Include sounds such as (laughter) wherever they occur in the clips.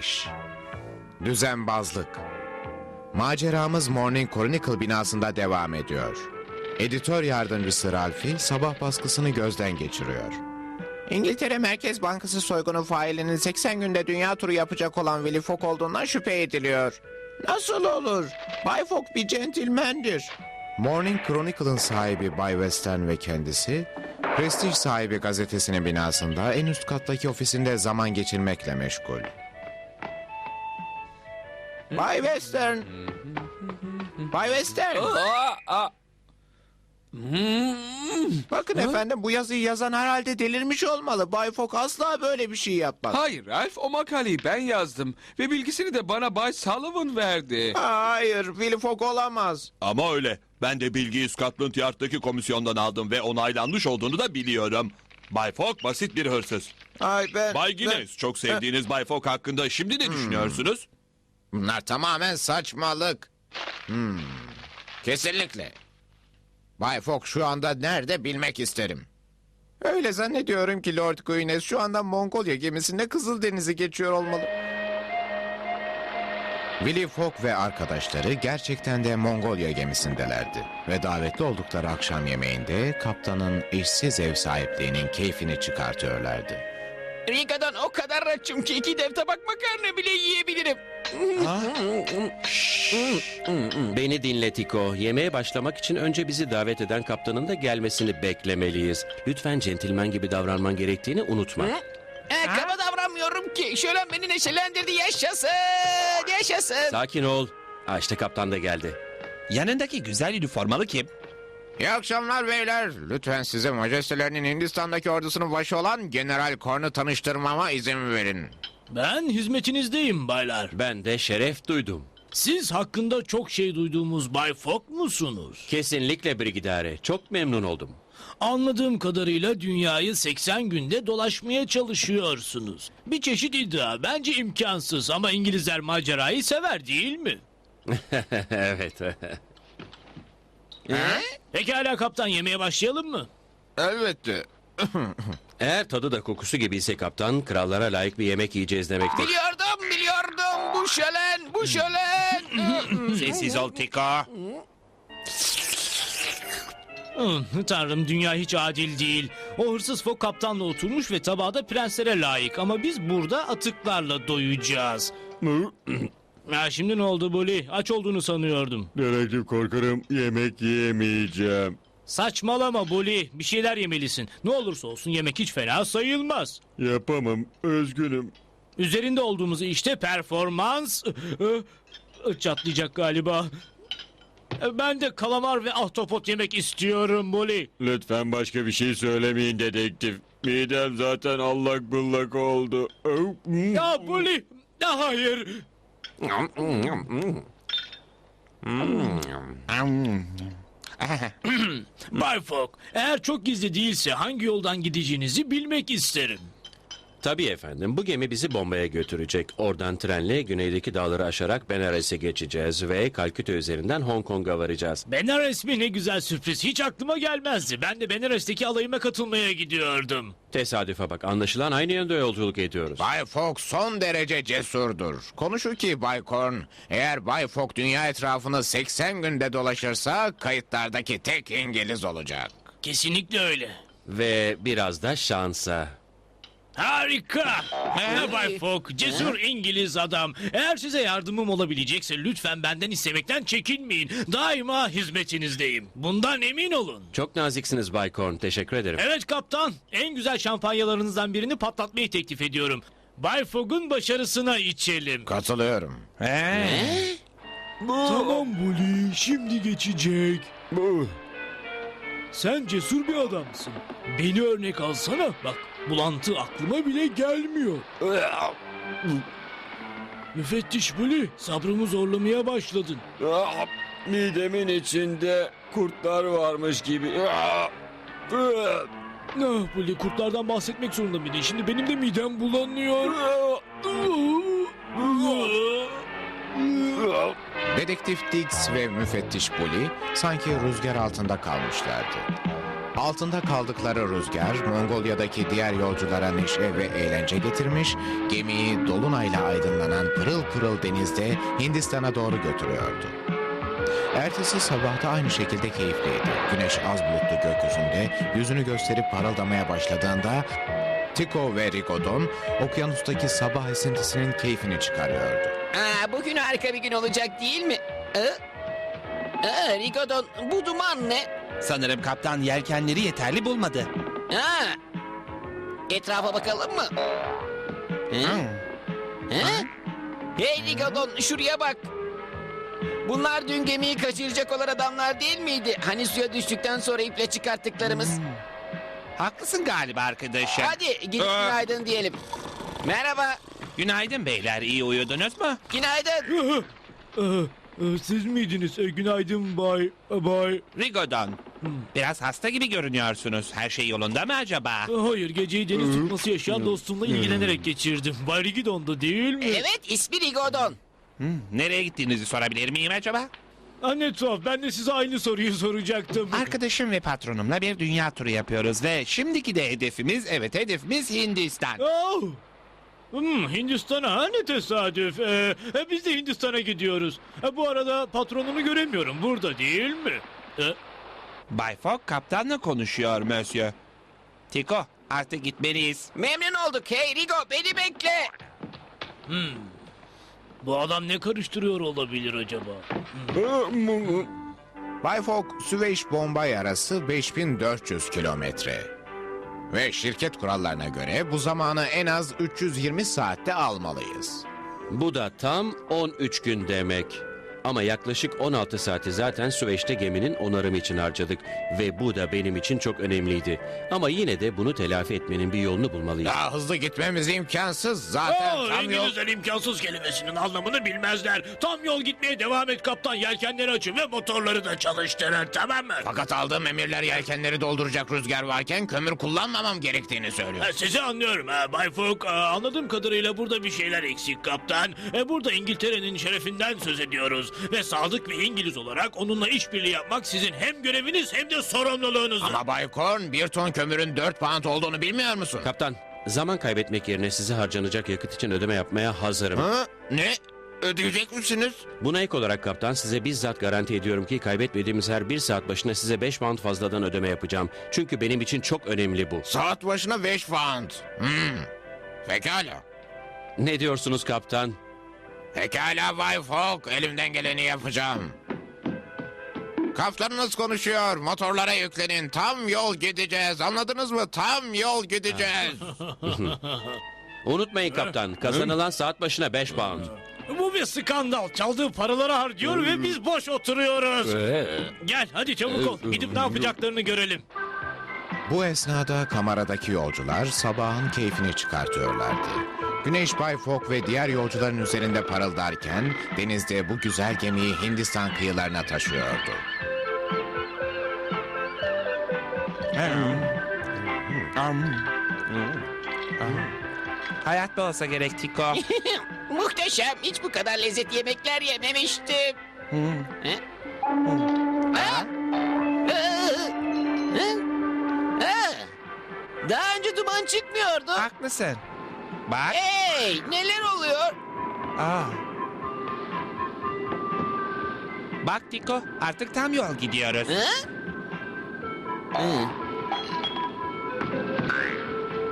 5 Düzenbazlık Maceramız Morning Chronicle binasında devam ediyor. Editör yardımcısı Ralphie sabah baskısını gözden geçiriyor. İngiltere Merkez Bankası soygunu failinin 80 günde dünya turu yapacak olan Willy Fogg olduğundan şüphe ediliyor. Nasıl olur? Bay Fogg bir centilmendir. Morning Chronicle'ın sahibi Bay Western ve kendisi, Prestij sahibi gazetesinin binasında en üst kattaki ofisinde zaman geçirmekle meşgul. Bay Western! Bay Western! Aa, aa. Hmm. Bakın efendim bu yazıyı yazan herhalde delirmiş olmalı. Bay Fogg asla böyle bir şey yapmaz. Hayır Ralph o makaleyi ben yazdım ve bilgisini de bana Bay Sullivan verdi. Hayır, Willy Fogg olamaz. Ama öyle. Ben de bilgiyi Scotland Yard'daki komisyondan aldım ve onaylanmış olduğunu da biliyorum. Bay Fogg basit bir hırsız. Ay ben... Bay ben- Guinness, çok sevdiğiniz Bay Fogg hakkında şimdi ne düşünüyorsunuz? Bunlar tamamen saçmalık. Hmm, Kesinlikle. Bay Fogg şu anda nerede bilmek isterim. Öyle zannediyorum ki Lord Guinness şu anda Mongolia gemisinde Kızıldeniz'i geçiyor olmalı. Willy Fogg ve arkadaşları gerçekten de Mongolia gemisindelerdi. Ve davetli oldukları akşam yemeğinde kaptanın eşsiz ev sahipliğinin keyfini çıkartıyorlardı. Rigodon o kadar açım ki iki dev tabak makarna bile yiyebilirim. (laughs) Beni dinle Tiko. Yemeğe başlamak için önce bizi davet eden kaptanın da gelmesini beklemeliyiz. Lütfen centilmen gibi davranman gerektiğini unutma. E, kaba davranmıyorum ki. Şölen beni neşelendirdi. Yaşasın, yaşasın. Sakin ol. Aa, işte kaptan da geldi. Yanındaki güzel üniformalı kim? İyi akşamlar beyler. Lütfen size majestelerinin Hindistan'daki ordusunun başı olan General Korn'u tanıştırmama izin verin. Ben hizmetinizdeyim baylar. Ben de şeref duydum. Siz hakkında çok şey duyduğumuz Bay Fogg musunuz? Kesinlikle Brigidare. Çok memnun oldum. Anladığım kadarıyla dünyayı 80 günde dolaşmaya çalışıyorsunuz. Bir çeşit iddia. Bence imkansız ama İngilizler macerayı sever değil mi? (laughs) evet. Pekala kaptan yemeğe başlayalım mı? Elbette. (laughs) Eğer tadı da kokusu gibiyse kaptan, krallara layık bir yemek yiyeceğiz demektir. Biliyordum, biliyordum. Bu şölen, bu şölen. (laughs) Sessiz ol Tiko. Hı, Tanrım dünya hiç adil değil. O hırsız Fogg kaptanla oturmuş ve tabağı da prenslere layık. Ama biz burada atıklarla doyacağız. (laughs) ya şimdi ne oldu Bully? Aç olduğunu sanıyordum. Dedektif korkarım yemek yiyemeyeceğim. Saçmalama Bully. Bir şeyler yemelisin. Ne olursa olsun yemek hiç fena sayılmaz. Yapamam, üzgünüm. Üzerinde olduğumuz işte performans çatlayacak galiba. Ben de kalamar ve ahtapot yemek istiyorum Bully. Lütfen başka bir şey söylemeyin dedektif. Midem zaten allak bullak oldu. Ya Bully. Hayır. Bay Fogg, eğer çok gizli değilse hangi yoldan gideceğinizi bilmek isterim. Tabii efendim. Bu gemi bizi bombaya götürecek. Oradan trenle güneydeki dağları aşarak Benares'e geçeceğiz ve Kalküte üzerinden Hong Kong'a varacağız. Benares mi ne güzel sürpriz. Hiç aklıma gelmezdi. Ben de Benares'teki alayıma katılmaya gidiyordum. Tesadüfe bak. Anlaşılan aynı yönde yolculuk ediyoruz. Bay Fogg son derece cesurdur. Konuşu ki Bay Korn, eğer Bay Fogg dünya etrafını 80 günde dolaşırsa kayıtlardaki tek İngiliz olacak. Kesinlikle öyle. Ve biraz da şansa. Harika. Ne Bay Fogg, cesur İngiliz adam. Eğer size yardımım olabilecekse lütfen benden istemekten çekinmeyin. Daima hizmetinizdeyim. Bundan emin olun. Çok naziksiniz Bay Korn. Teşekkür ederim. Evet kaptan, en güzel şampanyalarınızdan birini patlatmayı teklif ediyorum. Bay Fogg'un başarısına içelim. Katılıyorum. Tamam Bully, şimdi geçecek. Bu. Sen cesur bir adamsın. Beni örnek alsana. Bak, bulantı aklıma bile gelmiyor. Müfettiş Bully, sabrımı zorlamaya başladın. Midemin içinde kurtlar varmış gibi. Ah Bully, kurtlardan bahsetmek zorunda mıydın? Şimdi benim de midem bulanıyor. (laughs) Dedektif Diggs ve müfettiş Bully sanki rüzgar altında kalmışlardı. Altında kaldıkları rüzgar Mongolya'daki diğer yolculara neşe ve eğlence getirmiş, gemiyi dolunayla aydınlanan pırıl pırıl denizde Hindistan'a doğru götürüyordu. Ertesi sabah da aynı şekilde keyifliydi. Güneş az bulutlu gökyüzünde yüzünü gösterip parıldamaya başladığında Tico ve Rigodon okyanustaki sabah esintisinin keyfini çıkarıyordu. Aa, harika bir gün olacak değil mi? Aa, Aa, Rigodon, bu duman ne? Sanırım kaptan yelkenleri yeterli bulmadı. Aa, etrafa bakalım mı? Hı? Hı? Hey Rigodon, şuraya bak. Bunlar dün gemiyi kaçıracak olan adamlar değil miydi? Hani suya düştükten sonra iple çıkarttıklarımız. Haklısın galiba arkadaşım. Hadi gidip günaydın diyelim. Merhaba, Günaydın beyler iyi uyudunuz mu? günaydın. Siz miydiniz? E, Günaydın Bay... Bay... Rigodon. Biraz hasta gibi görünüyorsunuz. Her şey yolunda mı acaba? Hayır, geceyi deniz tutması yaşayan dostumla ilgilenerek geçirdim. Bay Rigidon'da değil mi? Evet, ismi Rigodon. Nereye gittiğinizi sorabilir miyim acaba? Ha, ne tuhaf, ben de size aynı soruyu soracaktım. Arkadaşım ve patronumla bir dünya turu yapıyoruz ve şimdiki de hedefimiz evet hedefimiz Hindistan. Oh! Hmm, Hindistan'a ha, ne tesadüf. Ee, e, biz de Hindistan'a gidiyoruz. E, bu arada patronunu göremiyorum. Burada değil mi? E, Bay Fogg kaptanla konuşuyor Monsieur. Tiko artık gitmeliyiz. Memnun olduk. Hey Rigo, beni bekle. bu adam ne karıştırıyor olabilir acaba? Bay Fogg, Süveyş Bombay arası 5400 kilometre. Ve şirket kurallarına göre bu zamanı en az 320 saatte almalıyız. Bu da tam 13 gün demek. Ama yaklaşık 16 saati zaten Süveyş'te geminin onarımı için harcadık. Ve bu da benim için çok önemliydi. Ama yine de bunu telafi etmenin bir yolunu bulmalıyız. Daha hızlı gitmemiz imkansız. Zaten Aa, tam yol... İngilizler imkansız kelimesinin anlamını bilmezler. Tam yol gitmeye devam et kaptan. Yelkenleri açın ve motorları da çalıştırın tamam mı? Fakat aldığım emirler yelkenleri dolduracak rüzgar varken kömür kullanmamam gerektiğini söylüyor. Ha, Sizi anlıyorum ha Bay Fogg. Aa, Anladığım kadarıyla burada bir şeyler eksik kaptan. E, burada İngiltere'nin şerefinden söz ediyoruz. Ve sadık bir İngiliz olarak onunla işbirliği yapmak sizin hem göreviniz hem de sorumluluğunuz. Ama Bay Korn bir ton kömürün 4 pound olduğunu bilmiyor musun? Kaptan, zaman kaybetmek yerine size harcanacak yakıt için ödeme yapmaya hazırım. Ha? Ne? Ödeyecek misiniz? Buna ek olarak kaptan size bizzat garanti ediyorum ki kaybetmediğimiz her bir saat başına size 5 pound fazladan ödeme yapacağım. Çünkü benim için çok önemli bu. Saat başına 5 pound. Hmm. Pekala. Ne diyorsunuz kaptan? Pekala Bay Fogg, elimden geleni yapacağım. Kaptanınız konuşuyor, motorlara yüklenin. Tam yol gideceğiz, anladınız mı? Tam yol gideceğiz. (laughs) Unutmayın kaptan, kazanılan saat başına 5 pound. Bu bir skandal. Çaldığı paraları harcıyor ve biz boş oturuyoruz. Gel hadi çabuk ol. Gidip ne yapacaklarını görelim. Bu esnada kameradaki yolcular sabahın keyfini çıkartıyorlardı. Güneş Bay Fogg ve diğer yolcuların üzerinde parıldarken denizde bu güzel gemiyi Hindistan kıyılarına taşıyordu. Hayatta olsa gerek Tiko. (laughs) Muhteşem. Hiç bu kadar lezzetli yemekler yememiştim. He? Ha? Hı? Hı? Ha? Daha önce duman çıkmıyordu. Haklısın. Bak. Hey, neler oluyor? Aa. Bak Tiko artık tam yol gidiyoruz. Hı? Hı.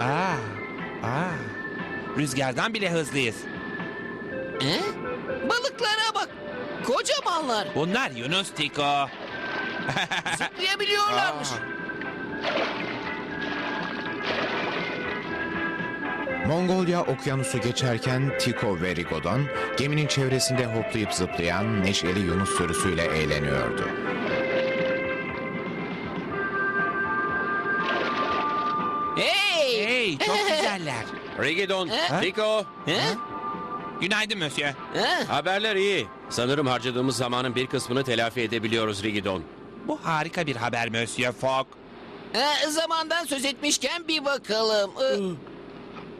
Aa. Aa. Rüzgardan bile hızlıyız. He? Balıklara bak. Kocamanlar. Bunlar Yunus Tiko. (laughs) Zıplayabiliyorlarmış. Mongolya okyanusu geçerken Tiko ve Rigodon geminin çevresinde hoplayıp zıplayan neşeli Yunus sürüsüyle eğleniyordu. Hey! Hey çok güzeller. (laughs) Rigidon? Rico. He? Günaydın. He? Haberler iyi. Sanırım harcadığımız zamanın bir kısmını telafi edebiliyoruz Rigidon. Bu harika bir haber Monsieur Fogg. Ee, zamandan söz etmişken bir bakalım. Ee.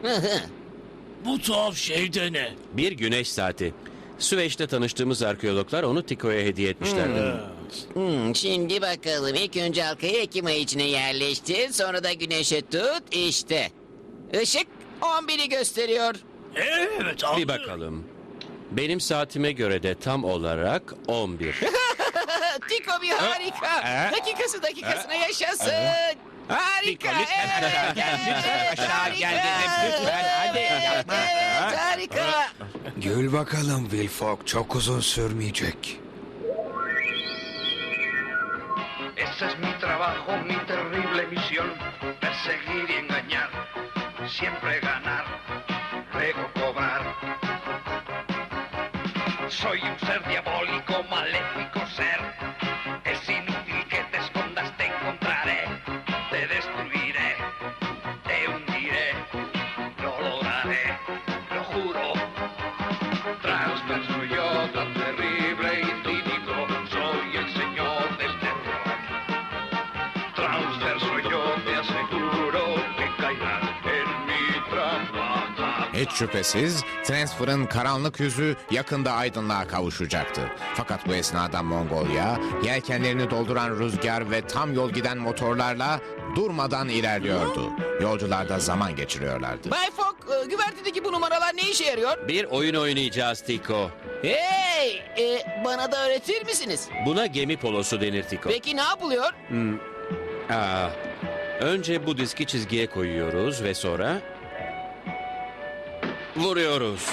(laughs) Bu tuhaf şey de ne? Bir güneş saati. Süveyş'te tanıştığımız arkeologlar onu Tiko'ya hediye etmişlerdi. Hmm, şimdi bakalım. İlk önce halkayı Ekim ayı içine yerleştir. Sonra da güneşe tut. İşte. Işık 11'i gösteriyor. Evet abi. Bir bakalım. Benim saatime göre de tam olarak 11. (laughs) Tiko bir harika. Dakikası dakikasına yaşasın. Harika. Tiko, (laughs) lütfen evet, aşağı gel, lütfen evet, aşağı gel harika. dedim, lütfen, hadi yapma. Evet, harika. Gül bakalım Wilfog çok uzun sürmeyecek. Ese es mi trabajo, mi terrible misión, perseguir y engañar, siempre ganar, luego cobrar. Soy un ser diabólico, Hiç şüphesiz Transfer'ın karanlık yüzü yakında aydınlığa kavuşacaktı. Fakat bu esnada Mongolya yelkenlerini dolduran rüzgar ve tam yol giden motorlarla durmadan ilerliyordu. Yolcular da zaman geçiriyorlardı. Bay Fogg, e, güvertedeki bu numaralar ne işe yarıyor? Bir oyun oynayacağız Tiko. Hey, e, bana da öğretir misiniz? Buna gemi polosu denir Tiko. Peki ne yapılıyor? Aa, önce bu diski çizgiye koyuyoruz ve sonra vuruyoruz.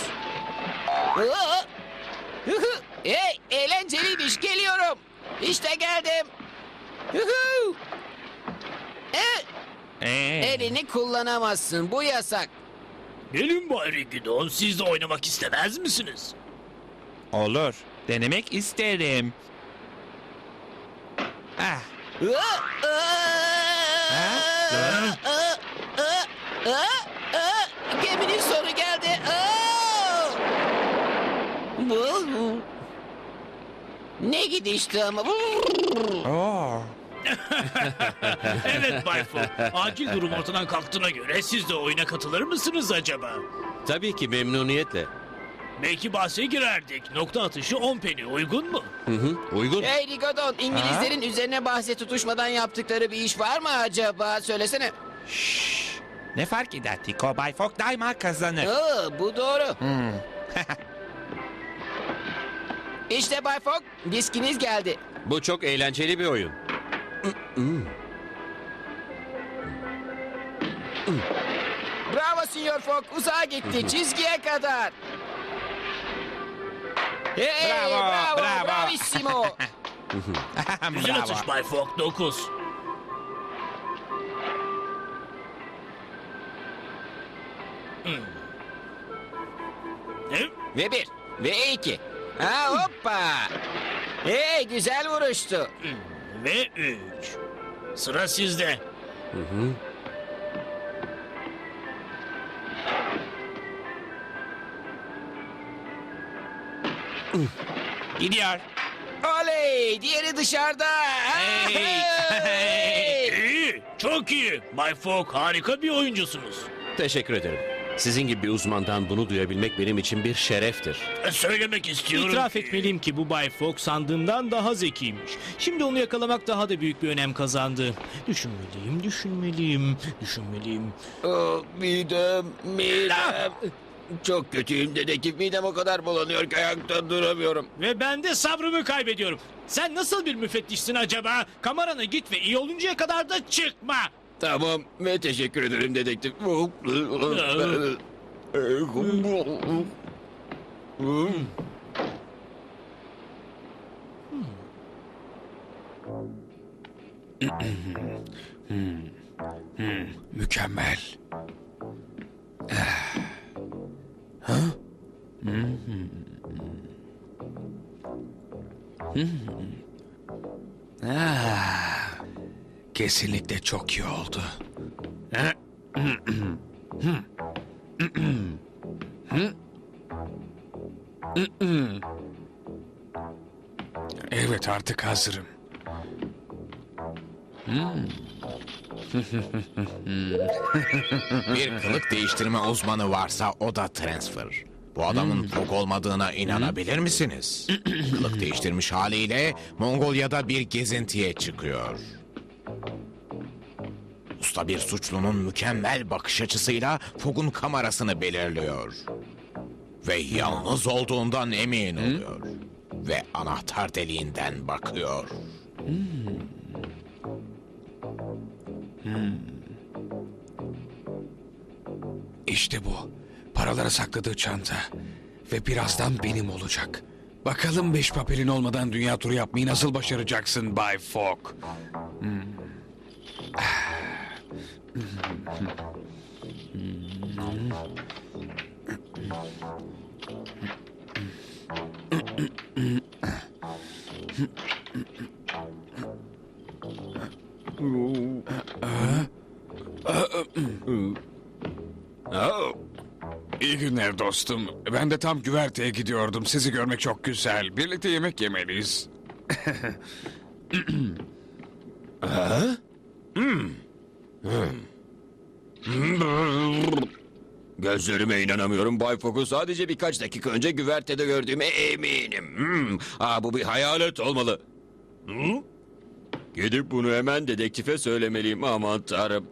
Aa! (laughs) Hı. hey, eğlenceliymiş. Geliyorum. İşte geldim. (laughs) Ee, elini kullanamazsın. Bu yasak. Gelin Bay Rigidon siz de oynamak istemez misiniz? olur. Denemek isterim. Ah, Aa! Aa! Aa! Aa! Aa! Aa! Geminin sonu geldi. Aa! Bu ne gidişti ama. oo. (laughs) Evet Bay Fogg. Acil durum ortadan kalktığına göre siz de oyuna katılır mısınız acaba? Tabii ki memnuniyetle. Belki bahse girerdik. Nokta atışı 10 peni uygun mu? Hı hı, uygun. Hey Rigodon, İngilizlerin üzerine bahse tutuşmadan yaptıkları bir iş var mı acaba? Söylesene. Ne fark eder Tiko? Bay Fogg daima kazanır. Aa, bu doğru. (laughs) işte Bay Fogg, diskiniz geldi. Bu çok eğlenceli bir oyun. Bravo Sinyor Fogg, uzağa gitti, (laughs) çizgiye kadar. Hey, Bravo, bravo, bravo. bravissimo. (laughs) Güzel Bravo. atış Bay Fogg 9. Ne? ve bir, ve iki. Ha hoppa. Hey, güzel vuruştu. Ve 3. Sıra sizde. Gidiyor. Oley, diğeri dışarıda. Hey. Hey. (laughs) İyi, çok iyi. Bay Fogg harika bir oyuncusunuz. Teşekkür ederim. Sizin gibi bir uzmandan bunu duyabilmek benim için bir şereftir. Söylemek istiyorum. İtiraf etmeliyim ki bu Bay Fogg sandığımdan daha zekiymiş. Şimdi onu yakalamak daha da büyük bir önem kazandı. Düşünmeliyim, düşünmeliyim, düşünmeliyim. Midem, midem. Çok kötüyüm dedektif. Midem o kadar bulanıyor ki ayakta duramıyorum. Ve ben de sabrımı kaybediyorum. Sen nasıl bir müfettişsin acaba? Kamerana git ve iyi oluncaya kadar da çıkma. Tamam ve teşekkür ederim dedektif. Mükemmel. Ah, kesinlikle çok iyi oldu. Evet artık hazırım. Bir kılık değiştirme uzmanı varsa o da transfer. Bu adamın Fogg olmadığına inanabilir misiniz? Kılık değiştirmiş haliyle Mongolia'da bir gezintiye çıkıyor. Usta bir suçlunun mükemmel bakış açısıyla Fogg'un kamerasını belirliyor. Ve yalnız olduğundan emin oluyor. Ve anahtar deliğinden bakıyor. İşte bu. Paraları sakladığı çanta. Ve birazdan benim olacak. Bakalım beş papelin olmadan dünya turu yapmayı nasıl başaracaksın Bay Fogg? İyi günler dostum. Ben de tam güverteye gidiyordum. Sizi görmek çok güzel. Birlikte yemek yemeliyiz. (laughs) Gözlerime inanamıyorum. Bay Fogg'u sadece birkaç dakika önce güvertede gördüğüme eminim. Hmm. Aa, bu bir hayalet olmalı. Hı? Gidip bunu hemen dedektife söylemeliyim. Aman tanrım.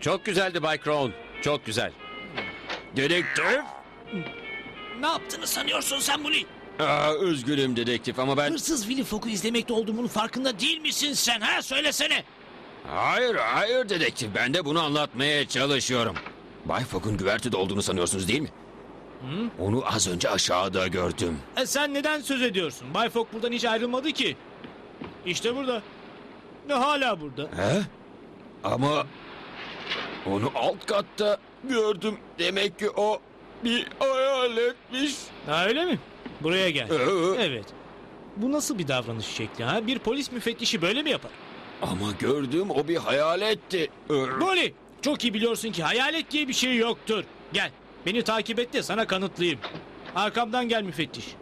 Çok güzeldi Bay Crown. Çok güzel. Dedektif? Ne yaptığını sanıyorsun sen bunu? Aa, üzgünüm dedektif ama ben... Hırsız Willy Fogg'u izlemekte olduğumun farkında değil misin sen ha? Söylesene. Hayır, hayır dedektif. Ben de bunu anlatmaya çalışıyorum. Bay Fogg'un güvertede olduğunu sanıyorsunuz değil mi? Onu az önce aşağıda gördüm. E sen neden söz ediyorsun? Bay Fogg buradan hiç ayrılmadı ki. İşte burada. Ve hala burada. He? Ama onu alt katta gördüm. Demek ki o bir hayaletmiş. Ha öyle mi? Buraya gel. Ee? Evet. Bu nasıl bir davranış şekli ha? Bir polis müfettişi böyle mi yapar? Ama gördüğüm o bir hayaletti. Ee, Molly! Çok iyi biliyorsun ki hayalet diye bir şey yoktur. Gel. Beni takip et de sana kanıtlayayım. Arkamdan gel müfettiş. (laughs)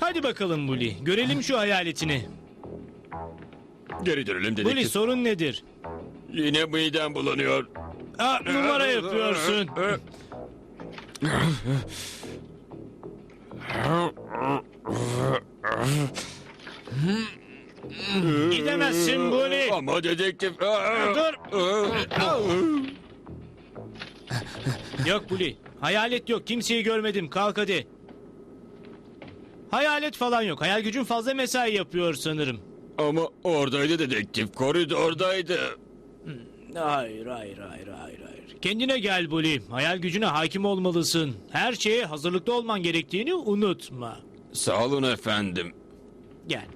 Hadi bakalım Bully. Görelim şu hayaletini. Geri dönelim Bully dedektif. sorun nedir? Yine midem bulanıyor. Aa, numara yapıyorsun. Gidemezsin Bully. Ama dedektif... Dur. Yok Bully. Hayalet yok. Kimseyi görmedim. Kalk hadi. Hayalet falan yok. Hayal gücün fazla mesai yapıyor sanırım. Ama oradaydı dedektif. Koridordaydı. Hayır, hayır, hayır, hayır, hayır. Kendine gel Bully. Hayal gücüne hakim olmalısın. Her şeye hazırlıklı olman gerektiğini unutma. Sağ olun efendim. Gel.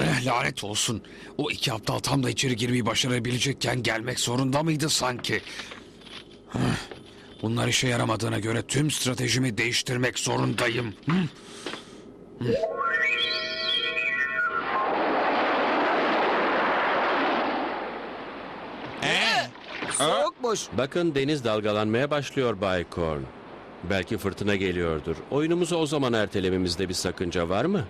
Eh, Lanet olsun. O iki aptal tam da içeri girmeyi başarabilecekken gelmek zorunda mıydı sanki? Bunlar işe yaramadığına göre tüm stratejimi değiştirmek zorundayım. Hı? Ee? Soğukmuş. Bakın deniz dalgalanmaya başlıyor Bay Korn. Belki fırtına geliyordur. Oyunumuzu o zaman ertelememizde bir sakınca var mı?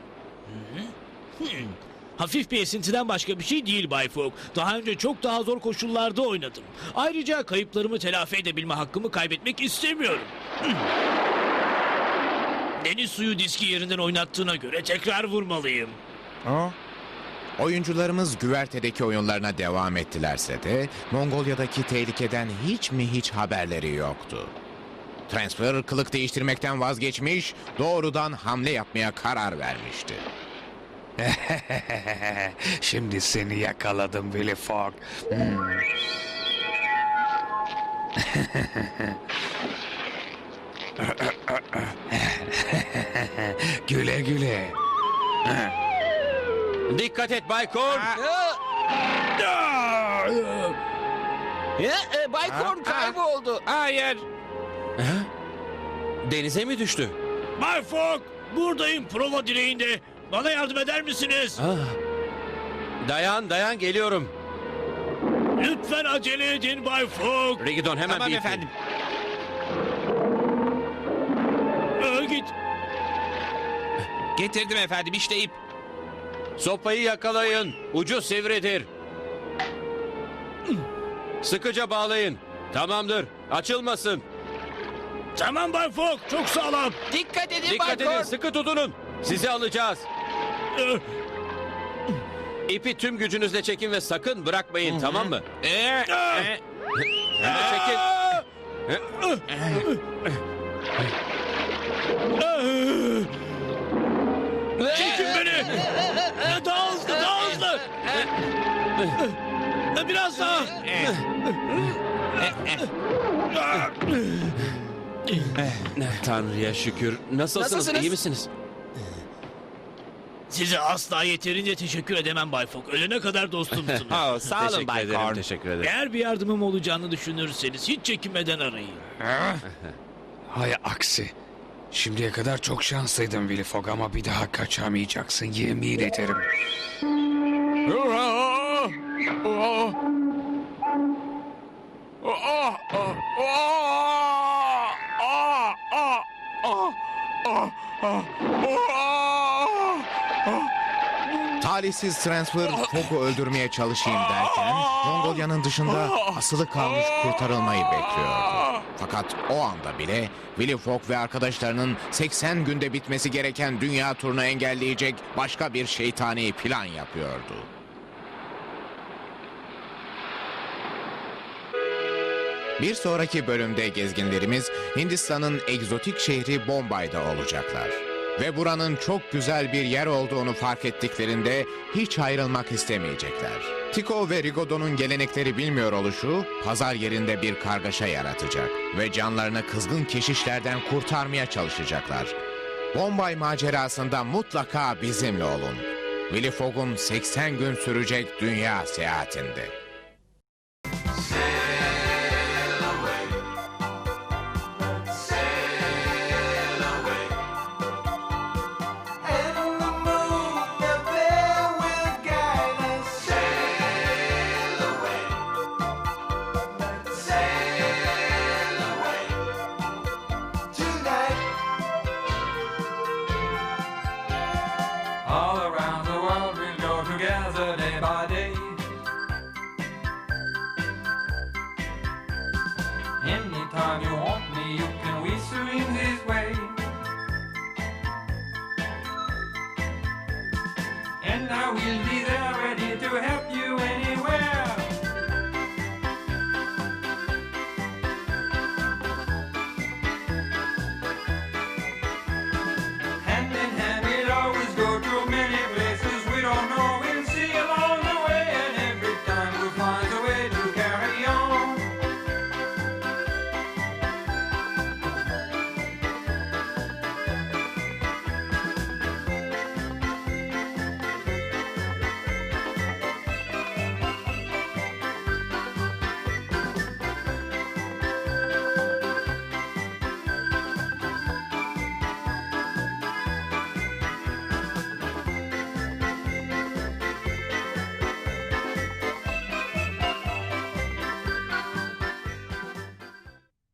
Hafif bir esintiden başka bir şey değil Bay Fogg. Daha önce çok daha zor koşullarda oynadım. Ayrıca kayıplarımı telafi edebilme hakkımı kaybetmek istemiyorum. Deniz suyu diski yerinden oynattığına göre tekrar vurmalıyım. Oyuncularımız güvertedeki oyunlarına devam ettilerse de Mongolya'daki tehlikeden hiç mi hiç haberleri yoktu. Transfer kılık değiştirmekten vazgeçmiş, doğrudan hamle yapmaya karar vermişti. (laughs) Şimdi seni yakaladım Willy Fogg. Hmm. (laughs) güle güle. Dikkat et Bay Korn! Ee, e, Bay Korn kayboldu. Hayır. Denize mi düştü? Bay Fogg buradayım prova direğinde. Bana yardım eder misiniz? Ah. Dayan dayan geliyorum. Lütfen acele edin Bay Fogg. Rigidon hemen Tamam bir ip. efendim. Ee, git. Getirdim efendim işte ip. Sopayı yakalayın. Ucu sivridir. Sıkıca bağlayın. Tamamdır. Açılmasın. Tamam Bay Fogg çok sağlam. Dikkat edin Dikkat Bay edin. Sıkı tutunun. Sizi alacağız. Ee, İpi tüm gücünüzle çekin ve sakın bırakmayın tamam mı? Ee, e, Hadi çekin. Çekin beni. Ee, Daha hızlı daha hızlı. Ee, Biraz daha. Tanrı'ya şükür. Nasılsınız? Nasılsınız? İyi misiniz? Size asla yeterince teşekkür edemem Bay Fogg. Ölene kadar dostumsunuz. (laughs) oh, sağ olun Bay ederim. Korn. Teşekkür ederim. Eğer bir yardımım olacağını düşünürseniz hiç çekinmeden arayın. Hay aksi. Şimdiye kadar çok şanslıydın Willy Fogg ama bir daha kaçamayacaksın yemin ederim. (laughs) (laughs) Talihsiz transfer Fogg'u öldürmeye çalışayım derken Mongolya'nın dışında asılı kalmış kurtarılmayı bekliyordu. Fakat o anda bile Willy Fogg ve arkadaşlarının 80 günde bitmesi gereken dünya turunu engelleyecek başka bir şeytani plan yapıyordu. Bir sonraki bölümde gezginlerimiz Hindistan'ın egzotik şehri Bombay'da olacaklar. Ve buranın çok güzel bir yer olduğunu fark ettiklerinde hiç ayrılmak istemeyecekler. Tico ve Rigodo'nun gelenekleri bilmiyor oluşu pazar yerinde bir kargaşa yaratacak ve canlarını kızgın keşişlerden kurtarmaya çalışacaklar. Bombay macerasında mutlaka bizimle olun. Willy Fogg'un 80 gün sürecek dünya seyahatinde.